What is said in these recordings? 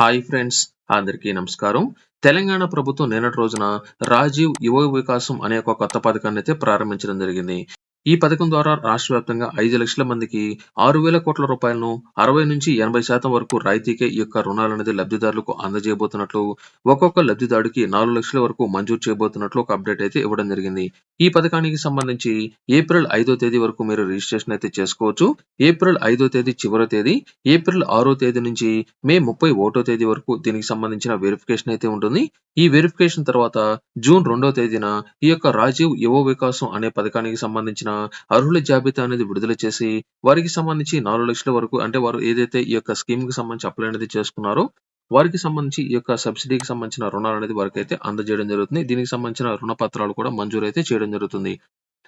Hi friends అందరికీ నమస్కారం. తెలంగాణ ప్రభుత్వం నిన్నటి రోజున రాజీవ్ యువ వికాసం అనే ఒక కొత్త పథకాన్ని అయితే ప్రారంభించడం జరిగింది. ఈ పథకం ద్వారా రాష్ట్ర వ్యాప్తంగా ఐదు లక్షల మందికి ఆరు వేల కోట్ల రూపాయలను అరవై నుంచి ఎనభై శాతం వరకు రాయితీకే ఈ యొక్క రుణాలు అనేది లబ్ధిదారులకు అందజేయబోతున్నట్లు ఒక్కొక్క లబ్ధిదారుడికి నాలుగు లక్షల వరకు మంజూరు చేయబోతున్నట్లు ఒక అప్డేట్ అయితే ఇవ్వడం జరిగింది. ఈ పథకానికి సంబంధించి ఏప్రిల్ ఐదో తేదీ వరకు మీరు రిజిస్ట్రేషన్ అయితే చేసుకోవచ్చు. ఏప్రిల్ ఐదో తేదీ చివరి తేదీ ఏప్రిల్ ఆరో తేదీ నుంచి మే ముప్పై ఒకటో తేదీ వరకు దీనికి సంబంధించిన వెరిఫికేషన్ అయితే ఉంటుంది. ఈ వెరిఫికేషన్ తర్వాత జూన్ రెండో తేదీన ఈ యొక్క రాజీవ్ యువ వికాసం అనే పథకానికి సంబంధించిన అర్హుల జాబితా అనేది విడుదల చేసి వారికి సంబంధించి నాలుగు లక్షల వరకు అంటే వారు ఏదైతే ఈ యొక్క స్కీమ్కి సంబంధించి అప్లై అనేది చేసుకున్నారో వారికి సంబంధించి ఈ యొక్క సబ్సిడీకి సంబంధించిన రుణాలు అనేది వారికి అయితే అందజేయడం జరుగుతుంది. దీనికి సంబంధించిన రుణ పత్రాలు కూడా మంజూరు అయితే చేయడం జరుగుతుంది.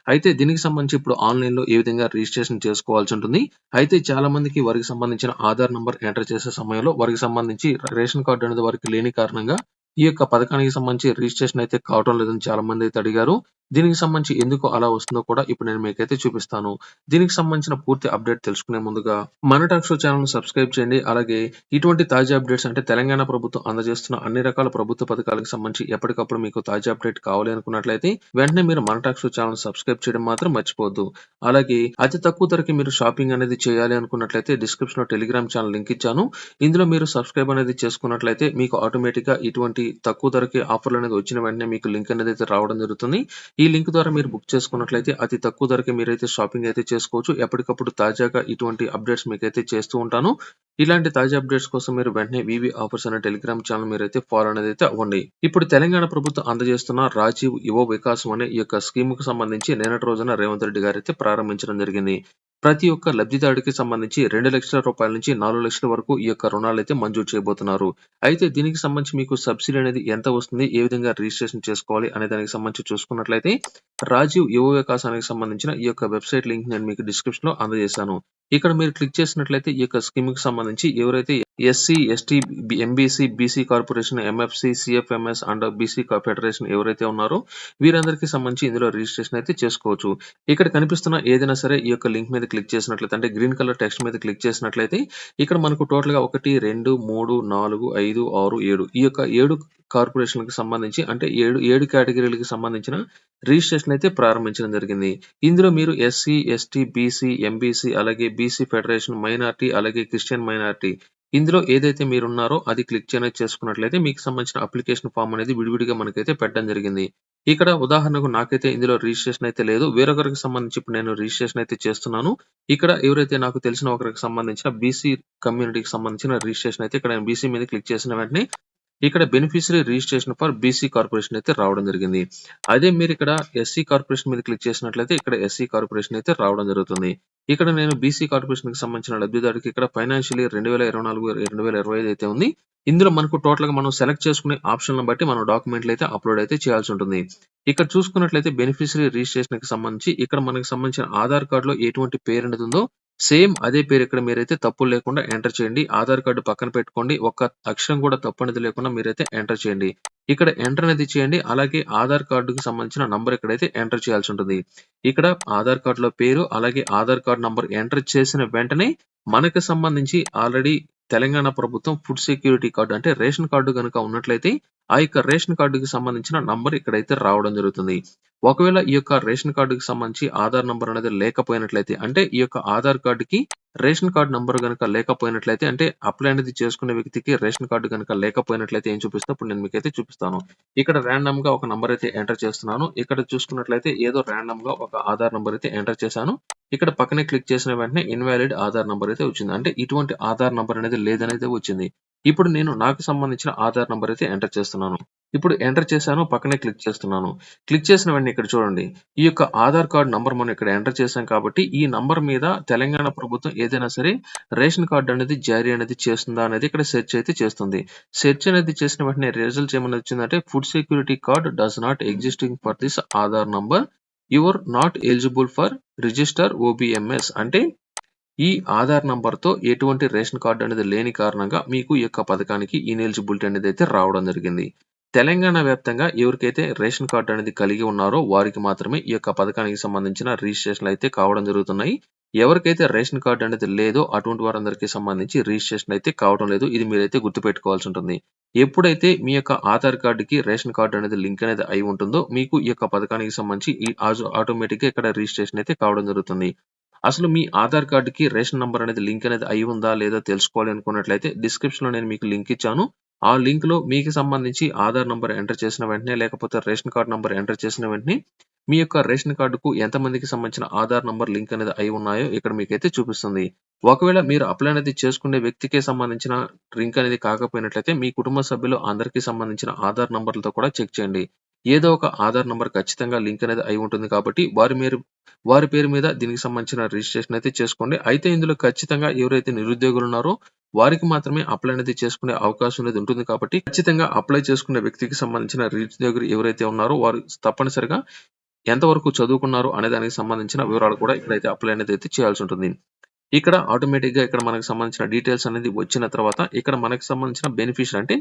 అయితే దీనికి సంబంధించి ఇప్పుడు ఆన్లైన్లో ఏ విధంగా రిజిస్ట్రేషన్ చేసుకోవాల్సి ఉంటుంది? అయితే చాలా మందికి వారికి సంబంధించిన ఆధార్ నంబర్ ఎంటర్ చేసే సమయంలో వారికి సంబంధించి రేషన్ కార్డు అనేది వారికి లేని కారణంగా ఈ యొక్క పథకానికి సంబంధించి రిజిస్ట్రేషన్ అయితే కావడం లేదని చాలా మంది అయితే అడిగారు. దీనికి సంబంధించి ఎందుకు అలా వస్తుందో కూడా ఇప్పుడు నేను మీకైతే చూపిస్తాను. దీనికి సంబంధించిన పూర్తి అప్డేట్ తెలుసుకునే ముందుగా మన టాక్ షో ఛానల్ సబ్స్క్రైబ్ చేయండి. అలాగే ఇటువంటి తాజా అప్డేట్స్ అంటే తెలంగాణ ప్రభుత్వం అందజేస్తున్న అన్ని రకాల ప్రభుత్వ పథకాలకు సంబంధించి ఎప్పటికప్పుడు మీకు తాజా అప్డేట్ కావాలి అనుకున్నట్లయితే వెంటనే మీరు మన టాక్ షో ఛానల్ సబ్స్క్రైబ్ చేయడం మాత్రం మర్చిపోవద్దు. అలాగే అతి తక్కువ ధరకి మీరు షాపింగ్ అనేది చేయాలి అనుకున్నట్లయితే డిస్క్రిప్షన్లో టెలిగ్రామ్ ఛానల్ లింక్ ఇచ్చాను. ఇందులో మీరు సబ్స్క్రైబ్ అనేది చేసుకున్నట్లయితే మీకు ఆటోమేటిక్గా ఇటువంటి తక్కువ ధరకి ఆఫర్లు అనేది వచ్చిన వెంటనే మీకు లింక్ అనేది అయితే రావడం జరుగుతుంది. ఈ లింక్ ద్వారా మీరు బుక్ చేసుకున్నట్లయితే అతి తక్కువ ధరకే మీరైతే షాపింగ్ అయితే చేసుకోవచ్చు. ఎప్పటికప్పుడు తాజాగా ఇటువంటి అప్డేట్స్ మీకైతే చేస్తూ ఉంటాను. ఇలాంటి తాజా అప్డేట్స్ కోసం మీరు వెంటనే వివి ఆఫర్స్ అనే టెలిగ్రామ్ ఛానల్ మీరైతే ఫాలో అనేది అయితే అవ్వండి. ఇప్పుడు తెలంగాణ ప్రభుత్వం అందజేస్తున్న రాజీవ్ యువ వికాసం అనే ఈ యొక్క స్కీమ్కు సంబంధించి నిన్నటి రోజున రేవంత్ రెడ్డి గారు అయితే ప్రారంభించడం జరిగింది. ప్రతి ఒక్క లబ్ధిదారుడికి సంబంధించి రెండు లక్షల రూపాయల నుంచి నాలుగు లక్షల వరకు ఈ యొక్క రుణాలు అయితే మంజూరు చేయబోతున్నారు. అయితే దీనికి సంబంధించి మీకు సబ్సిడీ అనేది ఎంత వస్తుంది ఏ విధంగా రిజిస్ట్రేషన్ చేసుకోవాలి అనే దానికి సంబంధించి చూసుకున్నట్లయితే రాజీవ్ యువ వికాసానికి సంబంధించిన ఈ యొక్క వెబ్సైట్ లింక్ నేను మీకు డిస్క్రిప్షన్లో అందజేశాను. ఇక్కడ మీరు క్లిక్ చేసినట్లయితే ఈ యొక్క స్కీమ్కి సంబంధించి ఎవరైతే SC ST MBC BC corporation MFC CFMS and BC federation ఎవరైతే ఉన్నారో వీరందరికీ సంబంధించి ఇందులో రిజిస్ట్రేషన్ అయితే చేసుకోవచ్చు. ఇక్కడ కనిపిస్తున్న ఏదైనా సరే ఈ యొక్క లింక్ మీద క్లిక్ చేసినట్లయితే అంటే గ్రీన్ కలర్ టెక్స్ట్ మీద క్లిక్ చేసినట్లయితే ఇక్కడ మనకు టోటల్గా ఒకటి రెండు మూడు నాలుగు ఐదు ఆరు ఏడు ఈ యొక్క ఏడు కార్పొరేషన్లకు సంబంధించి అంటే ఏడు ఏడు కేటగిరీలకు సంబంధించిన రిజిస్ట్రేషన్ అయితే ప్రారంభించడం జరిగింది. ఇందులో మీరు ఎస్సీ ఎస్టీ బీసీ ఎంబీసీ అలాగే బీసీ ఫెడరేషన్ మైనార్టీ అలాగే క్రిస్టియన్ మైనార్టీ ఇందులో ఏదైతే మీరు ఉన్నారో అది క్లిక్ అనేది చేసుకున్నట్లయితే మీకు సంబంధించిన అప్లికేషన్ ఫామ్ అనేది విడివిడిగా మనకైతే పెట్టడం జరిగింది. ఇక్కడ ఉదాహరణకు నాకైతే ఇందులో రిజిస్ట్రేషన్ అయితే లేదు. వేరొకరికి సంబంధించి ఇప్పుడు నేను రిజిస్ట్రేషన్ అయితే చేస్తున్నాను. ఇక్కడ ఎవరైతే నాకు తెలిసిన ఒకరికి సంబంధించిన బీసీ కమ్యూనిటీకి సంబంధించిన రిజిస్ట్రేషన్ అయితే ఇక్కడ బీసీ మీద క్లిక్ చేసిన వెంటనే ఇక్కడ beneficiary registration for BC corporation అయితే రావడం జరిగింది. అదే మీరు ఇక్కడ ఎస్సీ కార్పొరేషన్ మీద క్లిక్ చేసినట్లయితే ఇక్కడ ఎస్సీ కార్పొరేషన్ అయితే రావడం జరుగుతుంది. ఇక్కడ నేను బీసీ కార్పొరేషన్కి సంబంధించిన లబ్ధిదారుడికి ఇక్కడ ఫైనాన్షియలీ రెండు వేల ఇరవై నాలుగు రెండు వేల ఇరవై ఐదు అయితే ఉంది. ఇందులో మనకు టోటల్గా మనం సెలెక్ట్ చేసుకునే ఆప్షన్లను బట్టి మనం డాక్యుమెంట్లు అయితే అప్లోడ్ అయితే చేయాల్సి ఉంటుంది. ఇక్కడ చూసుకున్నట్లయితే బెనిఫిషరీ రిజిస్ట్రేషన్కి సంబంధించి ఇక్కడ మనకు సంబంధించిన ఆధార్ కార్డు లో ఎటువంటి పేరు అనేది ఉందో సేమ్ అదే పేరు ఇక్కడ మీరైతే తప్పులు లేకుండా ఎంటర్ చేయండి. ఆధార్ కార్డు పక్కన పెట్టుకోండి. ఒక్క అక్షరం కూడా తప్పు అనేది లేకుండా మీరైతే ఎంటర్ చేయండి. ఇక్కడ ఎంటర్ అనేది చేయండి. అలాగే ఆధార్ కార్డుకి సంబంధించిన నంబర్ ఇక్కడైతే ఎంటర్ చేయాల్సి ఉంటుంది. ఇక్కడ ఆధార్ కార్డులో పేరు అలాగే ఆధార్ కార్డు నంబర్ ఎంటర్ చేసిన వెంటనే మనకు సంబంధించి ఆల్రెడీ తెలంగాణ ప్రభుత్వం ఫుడ్ సెక్యూరిటీ కార్డు అంటే రేషన్ కార్డు కనుక ఉన్నట్లయితే ఆ యొక్క రేషన్ కార్డుకి సంబంధించిన నంబర్ ఇక్కడైతే రావడం జరుగుతుంది. ఒకవేళ ఈ యొక్క రేషన్ కార్డుకి సంబంధించి ఆధార్ నంబర్ అనేది లేకపోయినట్లయితే అంటే ఈ యొక్క ఆధార్ కార్డుకి రేషన్ కార్డు నంబర్ కనుక లేకపోయినట్లయితే అంటే అప్లై అనేది చేసుకునే వ్యక్తికి రేషన్ కార్డు కనుక లేకపోయినట్లయితే ఏం చూపిస్తే? ఇప్పుడు నేను మీకైతే చూపిస్తాను. ఇక్కడ ర్యాండమ్గా ఒక నంబర్ అయితే ఎంటర్ చేస్తున్నాను. ఇక్కడ చూసుకున్నట్లయితే ఏదో ర్యాండమ్గా ఒక ఆధార్ నంబర్ అయితే ఎంటర్ చేశాను. ఇక్కడ పక్కనే క్లిక్ చేసిన వెంటనే ఇన్వాలిడ్ ఆధార్ నంబర్ అయితే వచ్చింది. అంటే ఇటువంటి ఆధార్ నంబర్ అనేది లేదనైతే వచ్చింది. ఇప్పుడు నేను నాకు సంబంధించిన ఆధార్ నంబర్ అయితే ఎంటర్ చేస్తున్నాను. ఇప్పుడు ఎంటర్ చేశాను పక్కనే క్లిక్ చేస్తున్నాను. క్లిక్ చేసిన వెంటనే ఇక్కడ చూడండి. ఈ యొక్క ఆధార్ కార్డు నంబర్ మనం ఇక్కడ ఎంటర్ చేశాం కాబట్టి ఈ నంబర్ మీద తెలంగాణ ప్రభుత్వం ఏదైనా సరే రేషన్ కార్డు అనేది జారీ అనేది చేస్తుందా అనేది ఇక్కడ సెర్చ్ అయితే చేస్తుంది. సెర్చ్ అనేది చేసిన వెంటనే రిజల్ట్ ఏమైనా వచ్చిందంటే food security card does not existing for this Aadhaar number. Your not eligible for register OBMS అంటే ఈ ఆధార్ నంబర్తో ఎటువంటి రేషన్ కార్డు అనేది లేని కారణంగా మీకు ఈ యొక్క పథకానికి ఇనెలిజిబిలిటీ అనేది అయితే రావడం జరిగింది తెలంగాణ వ్యాప్తంగా ఎవరికైతే రేషన్ కార్డు అనేది కలిగి ఉన్నారో వారికి మాత్రమే ఈ యొక్క పథకానికి సంబంధించిన రిజిస్ట్రేషన్లు అయితే కావడం జరుగుతున్నాయి ఎవరికైతే రేషన్ కార్డు అనేది లేదో అటువంటి వారందరికీ సంబంధించి రిజిస్ట్రేషన్ అయితే కావడం లేదు. ఇది మీరైతే గుర్తుపెట్టుకోవాల్సి ఉంటుంది. ఎప్పుడైతే మీ యొక్క ఆధార్ కార్డుకి రేషన్ కార్డు అనేది లింక్ అనేది అయి ఉంటుందో, మీకు ఈ యొక్క పథకానికి సంబంధించి ఈ ఆటోమేటిక్‌గా ఇక్కడ రిజిస్ట్రేషన్ అయితే కావడం జరుగుతుంది. అసలు మీ ఆధార్ కార్డ్‌కి రేషన్ నంబర్ అనేది లింక్ అనేది అయి ఉందా? లేదా? తెలుసుకోవాలి అనుకున్నట్లయితే డిస్క్రిప్షన్‌లో నేను మీకు లింక్ ఇచ్చాను. ఆ లింక్‌లో మీకు సంబంధించి ఆధార్ నంబర్ ఎంటర్ చేసిన వెంటనే లేకపోతే రేషన్ కార్డ్ నంబర్ ఎంటర్ చేసిన వెంటనే మీ యొక్క రేషన్ కార్డుకు ఎంతమందికి సంబంధించిన ఆధార్ నంబర్ లింక్ అనేది అయి ఉన్నాయో ఇక్కడ మీకైతే చూపిస్తుంది. ఒకవేళ మీరు అప్లై అనేది చేసుకునే వ్యక్తికే సంబంధించిన లింక్ అనేది కాకపోయినట్లయితే మీ కుటుంబ సభ్యులు అందరికీ సంబంధించిన ఆధార్ నంబర్‌లతో కూడా చెక్ చేయండి. ఏదో ఒక ఆధార్ నంబర్ ఖచ్చితంగా లింక్ అనేది అయి ఉంటుంది కాబట్టి వారి మీరు వారి పేరు మీద దీనికి సంబంధించిన రిజిస్ట్రేషన్ అయితే చేసుకోండి. అయితే ఇందులో ఖచ్చితంగా ఎవరైతే నిరుద్యోగులు ఉన్నారో వారికి మాత్రమే అప్లై అనేది చేసుకునే అవకాశం అనేది ఉంటుంది కాబట్టి ఖచ్చితంగా అప్లై చేసుకునే వ్యక్తికి సంబంధించిన నిరుద్యోగులు ఎవరైతే ఉన్నారో వారు తప్పనిసరిగా ఎంతవరకు చదువుకున్నారు అనే దానికి సంబంధించిన వివరాలు కూడా ఇక్కడైతే అప్లై అనేది అయితే చేయాల్సి ఉంటుంది. ఇక్కడ ఆటోమేటిక్‌గా ఇక్కడ మనకు సంబంధించిన డీటెయిల్స్ అనేది వచ్చిన తర్వాత ఇక్కడ మనకు సంబంధించిన బెనిఫిషియరీ అంటే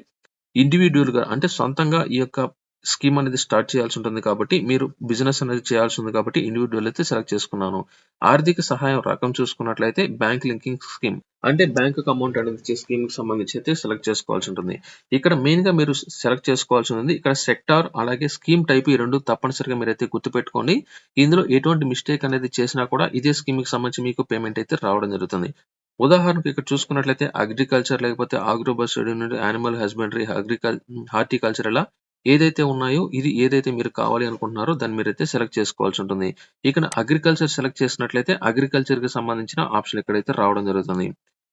ఇండివిడ్యువల్‌గా అంటే సొంతంగా ఈ యొక్క స్కీమ్ అనేది స్టార్ట్ చేయాల్సి ఉంటుంది కాబట్టి మీరు బిజినెస్ అనేది చేయాల్సి ఉంది కాబట్టి ఇండివిజువల్ అయితే సెలెక్ట్ చేసుకున్నాను. ఆర్థిక సహాయం రకం చూసుకున్నట్లయితే బ్యాంక్ లింకింగ్ స్కీమ్ అంటే బ్యాంక్ అమౌంట్ అనేది ఇచ్చే స్కీమ్‌కి సంబంధించి అయితే సెలెక్ట్ చేసుకోవాల్సి ఉంటుంది. ఇక్కడ మెయిన్గా మీరు సెలెక్ట్ చేసుకోవాల్సి ఉంది. ఇక్కడ సెక్టార్ అలాగే స్కీమ్ టైప్ ఈ రెండు తప్పనిసరిగా మీరైతే గుర్తుపెట్టుకోండి. ఇందులో ఎటువంటి మిస్టేక్ అనేది చేసినా కూడా ఇదే స్కీమ్కి సంబంధించి మీకు పేమెంట్ అయితే రావడం జరుగుతుంది. ఉదాహరణకు ఇక్కడ చూసుకున్నట్లయితే అగ్రికల్చర్ లేకపోతే ఆగ్రో బస్టర్డ్ యానిమల్ హస్బెండరీ, అగ్రికల్ హార్టికల్చర్ ఇలా ఏదైతే ఉన్నాయో ఇది ఏదైతే మీరు కావాలి అనుకుంటున్నారో దాన్ని మీరైతే సెలెక్ట్ చేసుకోవాల్సి ఉంటుంది. ఇక్కడ అగ్రికల్చర్ సెలెక్ట్ చేసినట్లయితే అగ్రికల్చర్‌కి సంబంధించిన ఆప్షన్ ఇక్కడైతే రావడం జరుగుతుంది.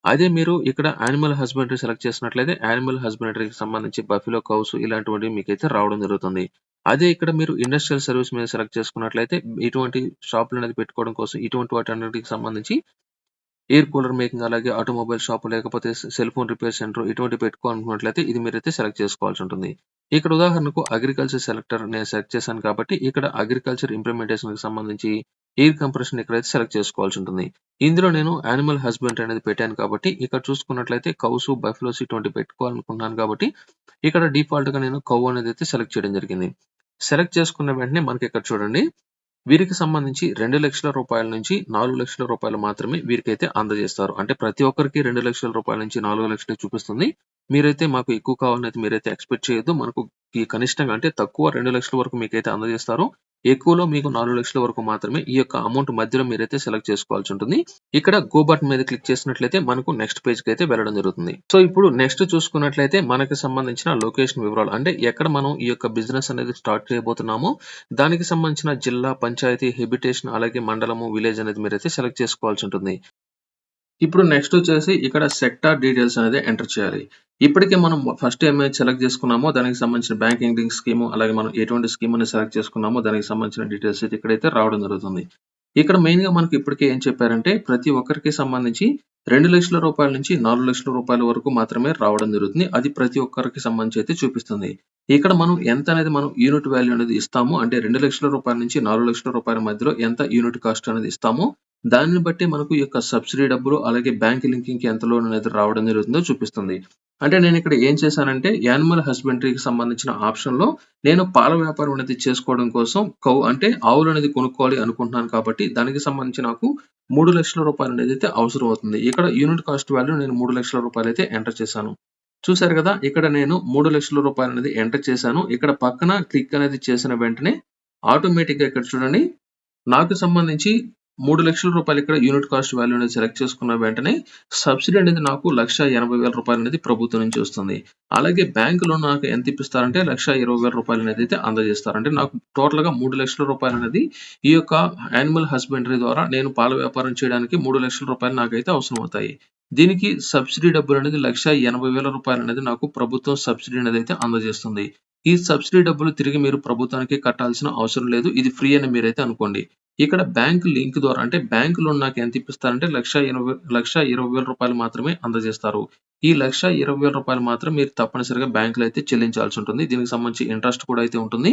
అదే మీరు ఇక్కడ యానిమల్ హస్బెండరీ సెలెక్ట్ చేసినట్లయితే యానిమల్ హస్బెండరీకి సంబంధించి బఫిలో కౌస్ ఇలాంటివి మీకైతే రావడం జరుగుతుంది. అదే ఇక్కడ మీరు ఇండస్ట్రియల్ సర్వీస్ మీద సెలెక్ట్ చేసుకున్నట్లయితే ఇటువంటి షాపులు అనేది పెట్టుకోవడం కోసం ఇటువంటి వాటి అన్నిటికి సంబంధించి ఎయిర్ కూలర్ మేకింగ్ అలాగే ఆటోమొబైల్ షాప్ లేకపోతే సెల్ ఫోన్ రిపేర్ సెంటర్ ఇటువంటి పెట్టుకోవాలనుకున్నట్లయితే ఇది మీరైతే సెలెక్ట్ చేసుకోవాల్సి ఉంటుంది. ఇక్కడ ఉదాహరణకు అగ్రికల్చర్ సెలెక్టర్ నేను సెలెక్ట్ చేశాను కాబట్టి ఇక్కడ అగ్రికల్చర్ ఇంప్లిమెంటేషన్‌కి సంబంధించి ఎయిర్ కంప్రెషన్ ఇక్కడైతే సెలెక్ట్ చేసుకోవాల్సి ఉంటుంది. ఇందులో నేను యానిమల్ హస్బెండ్ అనేది పెట్టాను కాబట్టి ఇక్కడ చూసుకున్నట్లయితే కౌస్, బఫెలోస్ ఇటువంటి పెట్టుకోవాలనుకున్నాను కాబట్టి ఇక్కడ డిఫాల్ట్గా నేను కౌ అనేది అయితే సెలెక్ట్ చేయడం జరిగింది. సెలెక్ట్ చేసుకున్న వెంటనే మనకి ఇక్కడ చూడండి వీరికి సంబంధించి రెండు లక్షల రూపాయల నుంచి నాలుగు లక్షల రూపాయలు మాత్రమే వీరికైతే అందజేస్తారు. అంటే ప్రతి ఒక్కరికి రెండు లక్షల రూపాయల నుంచి 4,00,000 చూపిస్తుంది. మీరైతే మాకు ఎక్కువ కావాలని అయితే మీరైతే ఎక్స్‌పెక్ట్ చేయొద్దు. మనకు ఈ కనిష్టంగా అంటే తక్కువ రెండు లక్షల వరకు మీకైతే అందజేస్తారు. ఎక్కువలో మీకు నాలుగు లక్షల వరకు మాత్రమే ఈ యొక్క అమౌంట్ మధ్యలో మీరైతే సెలెక్ట్ చేసుకోవాల్సి ఉంటుంది. ఇక్కడ గో బటన్ మీద క్లిక్ చేసినట్లయితే మనకు నెక్స్ట్ పేజ్కి అయితే వెళ్ళడం జరుగుతుంది. సో ఇప్పుడు నెక్స్ట్ చూసుకున్నట్లయితే మనకి సంబంధించిన లొకేషన్ వివరాలు అంటే ఎక్కడ మనం ఈ యొక్క బిజినెస్ అనేది స్టార్ట్ చేయబోతున్నామో దానికి సంబంధించిన జిల్లా, పంచాయతీ, హెబిటేషన్ అలాగే మండలము, విలేజ్ అనేది మీరైతే సెలెక్ట్ చేసుకోవాల్సి ఉంటుంది. ఇప్పుడు నెక్స్ట్ వచ్చేసి ఇక్కడ సెక్టార్ డీటెయిల్స్ అనేది ఎంటర్ చేయాలి. ఇప్పటికే మనం ఫస్ట్ ఏమైతే సెలెక్ట్ చేసుకున్నామో దానికి సంబంధించిన బ్యాంకింగ్ లింక్ స్కీమ్ అలాగే మనం ఎటువంటి స్కీమ్ అనేది సెలెక్ట్ చేసుకున్నామో దానికి సంబంధించిన డీటెయిల్స్ అయితే ఇక్కడైతే రావడం జరుగుతుంది. ఇక్కడ మెయిన్‌గా మనకి ఇప్పటికే ఏం చెప్పారంటే ప్రతి ఒక్కరికి సంబంధించి రెండు లక్షల రూపాయల నుంచి నాలుగు లక్షల రూపాయల వరకు మాత్రమే రావడం జరుగుతుంది. అది ప్రతి ఒక్కరికి సంబంధించి అయితే చూపిస్తుంది. ఇక్కడ మనం ఎంత అనేది మనం యూనిట్ వాల్యూ అనేది ఇస్తాము. అంటే రెండు లక్షల రూపాయల నుంచి నాలుగు లక్షల రూపాయల మధ్యలో ఎంత యూనిట్ కాస్ట్ అనేది ఇస్తామో దాన్ని బట్టి మనకు ఈ యొక్క సబ్సిడీ డబ్బులు అలాగే బ్యాంక్ లింకింగ్‌కి ఎంత లోన్ అనేది రావడం జరుగుతుందో చూపిస్తుంది. అంటే నేను ఇక్కడ ఏం చేశానంటే యానిమల్ హస్బెండరీకి సంబంధించిన ఆప్షన్‌లో నేను పాల వ్యాపారం అనేది చేసుకోవడం కోసం కౌ అంటే ఆవులు అనేది కొనుక్కోవాలి అనుకుంటున్నాను కాబట్టి దానికి సంబంధించి నాకు మూడు లక్షల రూపాయలు అనేది అయితే అవసరం అవుతుంది. ఇక్కడ యూనిట్ కాస్ట్ వాల్యూ నేను మూడు లక్షల రూపాయలు అయితే ఎంటర్ చేశాను. చూసారు కదా! ఇక్కడ నేను మూడు లక్షల రూపాయలు అనేది ఎంటర్ చేశాను. ఇక్కడ పక్కన క్లిక్ అనేది చేసిన వెంటనే ఆటోమేటిక్‌గా ఇక్కడ చూడండి నాకు సంబంధించి మూడు లక్షల రూపాయలు ఇక్కడ యూనిట్ కాస్ట్ వాల్యూ అనేది సెలెక్ట్ చేసుకున్న వెంటనే సబ్సిడీ అనేది నాకు లక్ష ఎనభై వేల రూపాయలు అనేది ప్రభుత్వం నుంచి వస్తుంది. అలాగే బ్యాంక్ లోన్ నాకు ఎంత ఇప్పిస్తారంటే లక్ష ఇరవై వేల రూపాయలు అనేది అయితే అందజేస్తారంటే నాకు టోటల్‌గా మూడు లక్షల రూపాయలు అనేది ఈ యొక్క యానిమల్ హస్బెండరీ ద్వారా నేను పాల వ్యాపారం చేయడానికి మూడు లక్షల రూపాయలు నాకైతే అవసరం అవుతాయి. దీనికి సబ్సిడీ డబ్బులు అనేది లక్ష ఎనభై వేల రూపాయలు అనేది నాకు ప్రభుత్వం సబ్సిడీ అనేది అయితే అందజేస్తుంది. ఈ సబ్సిడీ డబ్బులు తిరిగి మీరు ప్రభుత్వానికి కట్టాల్సిన అవసరం లేదు. ఇది ఫ్రీ అని మీరైతే అనుకోండి. ఇక్కడ బ్యాంక్ లింక్ ద్వారా అంటే బ్యాంక్ లోన్ నాకు ఎంత ఇప్పిస్తారంటే లక్ష ఇరవై లక్ష ఇరవై వేల రూపాయలు మాత్రమే అందజేస్తారు. ఈ లక్ష ఇరవై వేల రూపాయలు మాత్రం మీరు తప్పనిసరిగా బ్యాంకులు అయితే చెల్లించాల్సి ఉంటుంది. దీనికి సంబంధించి ఇంట్రెస్ట్ కూడా అయితే ఉంటుంది.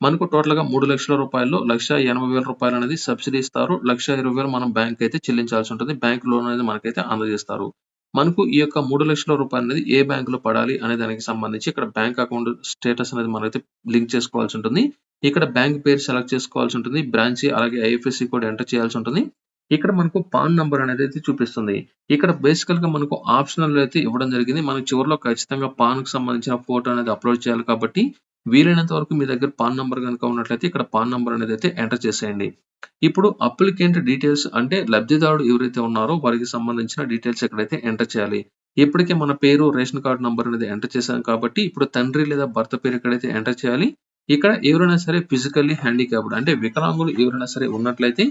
మనకు టోటల్‌గా మూడు లక్షల రూపాయల్లో రూ. 1,80,000 అనేది సబ్సిడీ ఇస్తారు. 1,20,000 మనం బ్యాంక్ అయితే చెల్లించాల్సి ఉంటుంది. బ్యాంక్ లోన్ అనేది మనకైతే అందజేస్తారు. మనకు ఈ యొక్క మూడు లక్షల రూపాయలు అనేది ఏ బ్యాంక్‌లో పడాలి అనే దానికి సంబంధించి ఇక్కడ బ్యాంక్ అకౌంట్ స్టేటస్ అనేది మనమైతే లింక్ చేసుకోవాల్సి ఉంటుంది. ఇక్కడ బ్యాంక్ పేరు సెలెక్ట్ చేసుకోవాల్సి ఉంటుంది. బ్రాంచ్ అలాగే ఐఎఫ్ఎస్‌సి కోడ్ ఎంటర్ చేయాల్సి ఉంటుంది. ఇక్కడ మనకు పాన్ నంబర్ అనేది అయితే చూపిస్తుంది. ఇక్కడ బేసికల్గా మనకు ఆప్షనల్ అయితే ఇవ్వడం జరిగింది. మనకు చివరిలో ఖచ్చితంగా పాన్‌కి సంబంధించిన ఫోటో అనేది అప్‌లోడ్ చేయాలి కాబట్టి, వీలైనంత వరకు మీ దగ్గర పాన్ నంబర్ కనుక ఉన్నట్లయితే ఇక్కడ పాన్ నంబర్ అనేది అయితే ఎంటర్ చేసేయండి. ఇప్పుడు అప్లికెంట్ డీటెయిల్స్ అంటే లబ్ధిదారుడు ఎవరైతే ఉన్నారో వారికి సంబంధించిన డీటెయిల్స్ ఎక్కడైతే ఎంటర్ చేయాలి. ఇప్పటికే మన పేరు, రేషన్ కార్డు నంబర్ అనేది ఎంటర్ చేశాం కాబట్టి, ఇప్పుడు తండ్రి లేదా భర్త పేరు ఎక్కడైతే ఎంటర్ చేయాలి. ఇక్కడ ఎవరైనా సరే ఫిజికల్లీ హ్యాండిక్యాప్డ్ అంటే వికలాంగులు ఎవరైనా సరే ఉన్నట్లయితే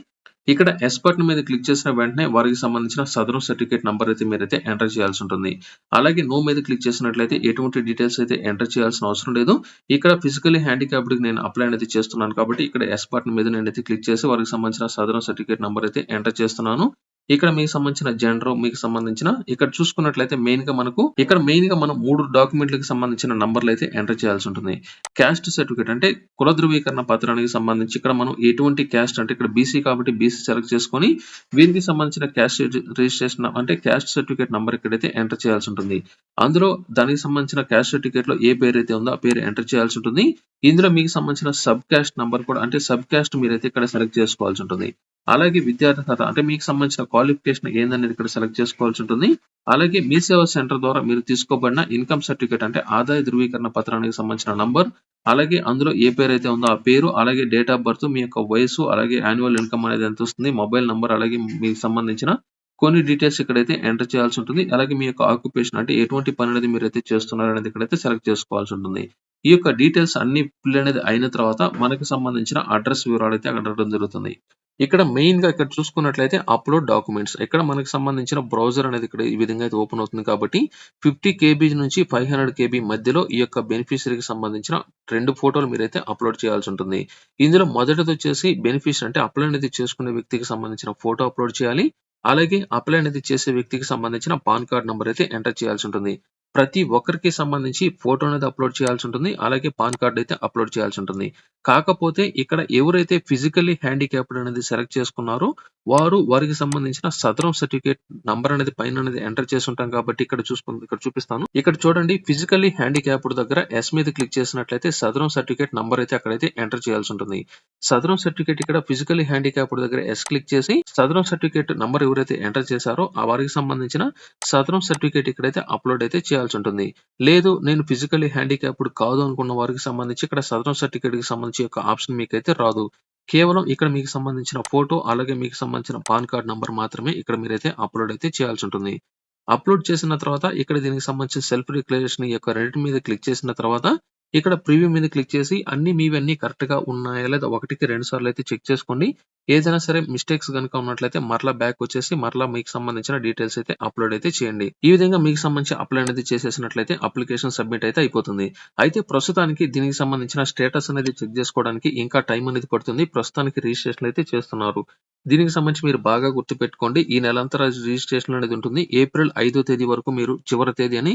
ఇక్కడ ఎస్పర్ట్ మీద క్లిక్ చేసిన వెంటనే వారికి సంబంధించిన సదరం సర్టిఫికేట్ నంబర్ అయితే మీరైతే ఎంటర్ చేయాల్సి ఉంటుంది. అలాగే నో మీద క్లిక్ చేసినట్లయితే ఎటువంటి డీటెయిల్స్ అయితే ఎంటర్ చేయాల్సిన అవసరం లేదు. ఇక్కడ ఫిజికల్లీ హ్యాండిక్యాప్డ్‌కి నేను అప్లై అనేది చేస్తున్నాను కాబట్టి ఇక్కడ ఎస్పర్ట్ మీద మీద నేనైతే క్లిక్ చేసి వారికి సంబంధించిన సదరం సర్టిఫికేట్ నంబర్ అయితే ఎంటర్ చేస్తున్నాను. ఇక్కడ మీకు సంబంధించిన జెండర్ మీకు సంబంధించిన ఇక్కడ చూసుకున్నట్లయితే మెయిన్‌గా మనకు ఇక్కడ మెయిన్గా మనం మూడు డాక్యుమెంట్‌లకి సంబంధించిన నంబర్‌లు అయితే ఎంటర్ చేయాల్సి ఉంటుంది. క్యాస్ట్ సర్టిఫికేట్ అంటే కుల ధృవీకరణ పత్రానికి సంబంధించి ఇక్కడ మనం ఎటువంటి క్యాస్ట్ అంటే ఇక్కడ బీసీ కాబట్టి బీసీ సెలెక్ట్ చేసుకొని వీరికి సంబంధించిన క్యాస్ట్ రిజిస్ట్రేషన్ అంటే క్యాస్ట్ సర్టిఫికేట్ నంబర్ ఇక్కడైతే ఎంటర్ చేయాల్సి ఉంటుంది. అందులో దానికి సంబంధించిన క్యాస్ట్ సర్టిఫికేట్‌లో ఏ పేరు అయితే ఉందో ఆ పేరు ఎంటర్ చేయాల్సి ఉంటుంది. ఇందులో మీకు సంబంధించిన సబ్ క్యాస్ట్ నంబర్ కూడా అంటే సబ్ క్యాస్ట్ మీరైతే ఇక్కడ సెలెక్ట్ చేసుకోవాల్సి ఉంటుంది. అలాగే విద్యార్హత అంటే మీకు సంబంధించిన క్వాలిఫికేషన్ ఏందనేది ఇక్కడ సెలెక్ట్ చేసుకోవాల్సి ఉంటుంది. అలాగే మీ సేవా సెంటర్ ద్వారా మీరు తీసుకోబడిన ఇన్‌కమ్ సర్టిఫికేట్ అంటే ఆదాయ ధృవీకరణ పత్రానికి సంబంధించిన నంబర్, అలాగే అందులో ఏ పేరు అయితే ఉందో ఆ పేరు, అలాగే డేట్ ఆఫ్ బర్త్, మీ యొక్క వయస్సు, అలాగే యాన్యువల్ ఇన్‌కమ్ అనేది ఎంత వస్తుంది మొబైల్ నంబర్ అలాగే మీకు సంబంధించిన కొన్ని డీటెయిల్స్ ఇక్కడైతే ఎంటర్ చేయాల్సి ఉంటుంది. అలాగే మీ యొక్క ఆక్యుపేషన్ అంటే ఎటువంటి పని అనేది మీరైతే చేస్తున్నారు అనేది ఇక్కడైతే సెలెక్ట్ చేసుకోవాల్సి ఉంటుంది. ఈ యొక్క డీటెయిల్స్ అన్ని ఫిల్ అనేది అయిన తర్వాత మనకు సంబంధించిన అడ్రస్ వివరాలు అయితే అక్కడ జరుగుతుంది. ఇక్కడ మెయిన్‌గా ఇక్కడ చూసుకున్నట్లయితే అప్‌లోడ్ డాక్యుమెంట్స్ ఇక్కడ మనకు సంబంధించిన బ్రౌజర్ అనేది ఇక్కడ ఈ విధంగా అయితే ఓపెన్ అవుతుంది కాబట్టి 50 కేబీ నుంచి 500 కేబీ మధ్యలో ఈ యొక్క బెనిఫిషియరీకి సంబంధించిన రెండు ఫోటోలు మీరైతే అప్‌లోడ్ చేయాల్సి ఉంటుంది. ఇందులో మొదటిది వచ్చేసి బెనిఫిషియరీ అంటే అప్లై అనేది చేసుకునే వ్యక్తికి సంబంధించిన ఫోటో అప్‌లోడ్ చేయాలి. అలాగే అప్లై అనేది చేసే వ్యక్తికి సంబంధించిన పాన్ కార్డ్ నెంబర్ అయితే ఎంటర్ చేయాల్సి ఉంటుంది. ప్రతి ఒక్కరికి సంబంధించి ఫోటో అనేది అప్‌లోడ్ చేయాల్సి ఉంటుంది. అలాగే పాన్ కార్డ్ అయితే అప్‌లోడ్ చేయాల్సి ఉంటుంది. కాకపోతే ఇక్కడ ఎవరైతే ఫిజికల్లీ హ్యాండిక్యాప్డ్ అనేది సెలెక్ట్ చేసుకున్నారో వారు వారికి సంబంధించిన సదరం సర్టిఫికేట్ నంబర్ అనేది పైన అనేది ఎంటర్ చేసి ఉంటాం కాబట్టి ఇక్కడ చూసుకు ఇక్కడ చూపిస్తాను. ఇక్కడ చూడండి ఫిజికల్లీ హ్యాండిక్యాప్డ్ దగ్గర ఎస్ మీద క్లిక్ చేసినట్లయితే సదరం సర్టిఫికేట్ నంబర్ అయితే అక్కడైతే ఎంటర్ చేయాల్సి ఉంటుంది. సదరం సర్టిఫికేట్ ఇక్కడ ఫిజికల్లీ హ్యాండిక్యాప్డ్ దగ్గర ఎస్ క్లిక్ చేసి సదరం సర్టిఫికేట్ నంబర్ ఎవరైతే ఎంటర్ చేశారో ఆ వారికి సంబంధించిన సదరం సర్టిఫికేట్ ఇక్కడైతే అప్‌లోడ్ అయితే చేయాల్సి ఉంటుంది. లేదు నేను ఫిజికల్లీ హ్యాండిక్యాప్డ్ కాదు అనుకున్న వారికి సంబంధించి ఇక్కడ సదరం సర్టిఫికేట్‌కి సంబంధించి యొక్క ఆప్షన్ మీకైతే రాదు. కేవలం ఇక్కడ మీకు సంబంధించిన ఫోటో అలాగే మీకు సంబంధించిన పాన్ కార్డ్ నంబర్ మాత్రమే ఇక్కడ మీరైతే అప్‌లోడ్ అయితే చేయాల్సి ఉంటుంది. అప్‌లోడ్ చేసిన తర్వాత ఇక్కడ దీనికి సంబంధించిన సెల్ఫ్ డిక్లరేషన్ యొక్క రెండిటి మీద క్లిక్ చేసిన తర్వాత ఇక్కడ ప్రివ్యూ మీద క్లిక్ చేసి అన్ని మీవన్నీ కరెక్ట్‌గా ఉన్నాయా లేదా ఒకటికి రెండు సార్లు అయితే చెక్ చేసుకోండి. ఏదైనా సరే మిస్టేక్స్ గనుక ఉన్నట్లయితే మరలా బ్యాక్ వచ్చేసి మరలా మీకు సంబంధించిన డీటెయిల్స్ అయితే అప్‌లోడ్ అయితే చేయండి. ఈ విధంగా మీకు సంబంధించి అప్లై అనేది చేసేసినట్లయితే అప్లికేషన్ సబ్మిట్ అయితే అయిపోతుంది. అయితే ప్రస్తుతానికి దీనికి సంబంధించిన స్టేటస్ అనేది చెక్ చేసుకోవడానికి ఇంకా టైం అనేది పడుతుంది. ప్రస్తుతానికి రిజిస్ట్రేషన్ అయితే చేస్తున్నారు. దీనికి సంబంధించి మీరు బాగా గుర్తుపెట్టుకోండి. ఈ నెలంతా రిజిస్ట్రేషన్ అనేది ఉంటుంది. ఏప్రిల్ ఐదో తేదీ వరకు మీరు చివరి తేదీ అని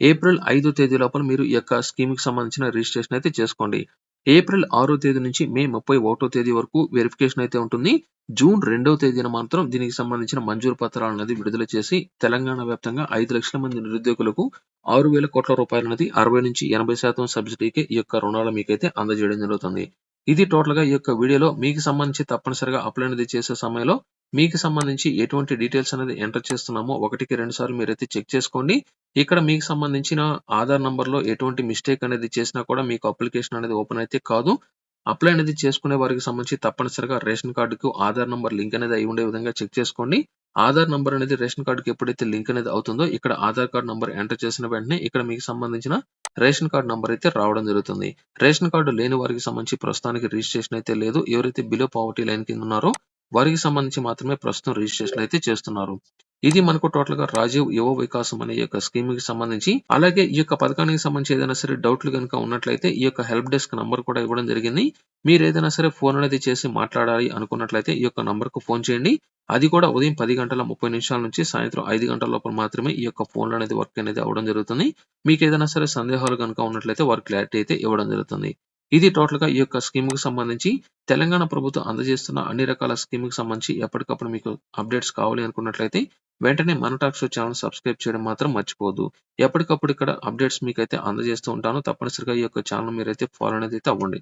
ఏప్రిల్ ఐదో తేదీ లోపల మీరు ఈ యొక్క స్కీమ్‌కి సంబంధించిన రిజిస్ట్రేషన్ అయితే చేసుకోండి. ఏప్రిల్ ఆరో తేదీ నుంచి మే 31వ తేదీ వరకు వెరిఫికేషన్ అయితే ఉంటుంది. జూన్ రెండవ తేదీన మాత్రం దీనికి సంబంధించిన మంజూరు పత్రాలనేది విడుదల చేసి తెలంగాణ వ్యాప్తంగా ఐదు లక్షల మంది నిరుద్యోగులకు ఆరు వేల కోట్ల రూపాయలనేది 60-80% సబ్సిడీకే ఈ యొక్క రుణాలు మీకైతే అందజేయడం జరుగుతుంది. ఇది టోటల్‌గా ఈ యొక్క వీడియోలో మీకు సంబంధించి తప్పనిసరిగా అప్లై అనేది చేసే సమయంలో మీకు సంబంధించి ఎటువంటి డీటెయిల్స్ అనేది ఎంటర్ చేస్తున్నామో ఒకటికి రెండు సార్లు మీరైతే చెక్ చేసుకోండి. ఇక్కడ మీకు సంబంధించిన ఆధార్ నంబర్‌లో ఎటువంటి మిస్టేక్ అనేది చేసినా కూడా మీకు అప్లికేషన్ అనేది ఓపెన్ అయితే కాదు. అప్లై అనేది చేసుకునే వారికి సంబంధించి తప్పనిసరిగా రేషన్ కార్డుకు ఆధార్ నంబర్ లింక్ అనేది అయి ఉండే విధంగా చెక్ చేసుకోండి. ఆధార్ నంబర్ అనేది రేషన్ కార్డుకి ఎప్పుడైతే లింక్ అనేది అవుతుందో ఇక్కడ ఆధార్ కార్డు నంబర్ ఎంటర్ చేసిన వెంటనే ఇక్కడ మీకు సంబంధించిన రేషన్ కార్డు నంబర్ అయితే రావడం జరుగుతుంది. రేషన్ కార్డు లేని వారికి సంబంధించి ప్రస్తుతానికి రిజిస్ట్రేషన్ అయితే లేదు. ఎవరైతే బిలో పావర్టీ లైన్ కింద ఉన్నారో వారికి సంబంధించి మాత్రమే ప్రస్తుతం రిజిస్ట్రేషన్ అయితే చేస్తున్నారు. ఇది మనకు టోటల్‌గా రాజీవ్ యువ వికాసం అనే యొక్క స్కీమ్కి సంబంధించి అలాగే ఈ యొక్క పథకానికి సంబంధించి ఏదైనా సరే డౌట్‌లు గనుక ఉన్నట్లయితే ఈ యొక్క హెల్ప్ డెస్క్ నంబర్ కూడా ఇవ్వడం జరిగింది. మీరు ఏదైనా సరే ఫోన్ అనేది చేసి మాట్లాడాలి అనుకున్నట్లయితే ఈ యొక్క నంబర్‌కు ఫోన్ చేయండి. అది కూడా ఉదయం పది గంటల 30 నిమిషాల నుంచి సాయంత్రం ఐదు గంటల లోపల మాత్రమే ఈ యొక్క ఫోన్ అనేది వర్క్ అనేది అవ్వడం జరుగుతుంది. మీకు ఏదైనా సరే సందేహాలు కనుక ఉన్నట్లయితే వారు క్లారిటీ అయితే ఇవ్వడం జరుగుతుంది. ఇది టోటల్‌గా ఈ యొక్క స్కీమ్‌కి సంబంధించి తెలంగాణ ప్రభుత్వం అందజేస్తున్న అన్ని రకాల స్కీమ్‌కి సంబంధించి ఎప్పటికప్పుడు మీకు అప్డేట్స్ కావాలి అనుకున్నట్లయితే వెంటనే మన టాక్ షో సబ్స్క్రైబ్ చేయడం మాత్రం మర్చిపోవద్దు. ఎప్పటికప్పుడు ఇక్కడ అప్డేట్స్ మీకైతే అందజేస్తూ ఉంటాను. తప్పనిసరిగా ఈ యొక్క ఛానల్ మీరైతే ఫాలో అనేది అయితే అవ్వండి.